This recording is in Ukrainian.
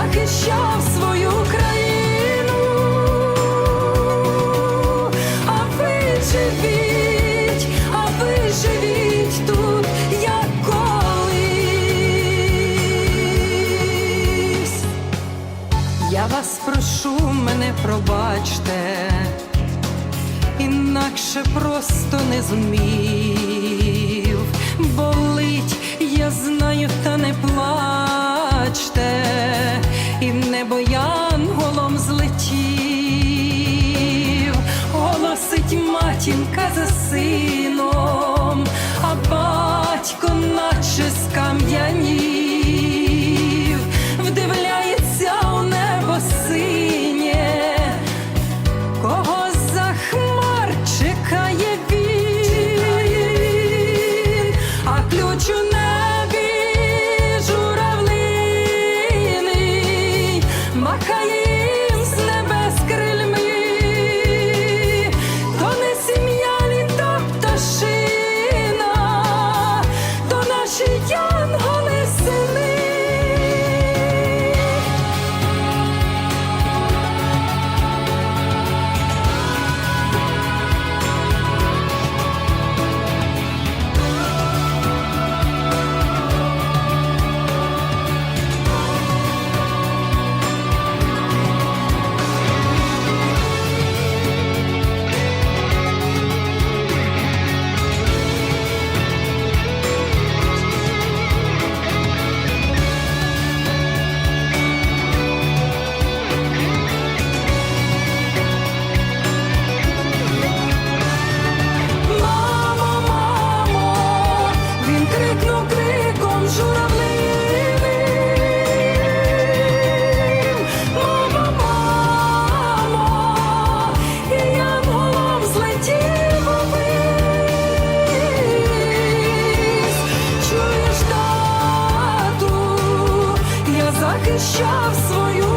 Захищав свою країну, а ви живіть, а ви живіть тут, як колись. Я вас прошу, мене пробачте, інакше просто не зумів. Небо янголом злетів, голосить матінка за сином, а батько наче скам'янів, вдивляється у небо синє, кого за хмар чекає він, Чуєш, тату, я захищав свою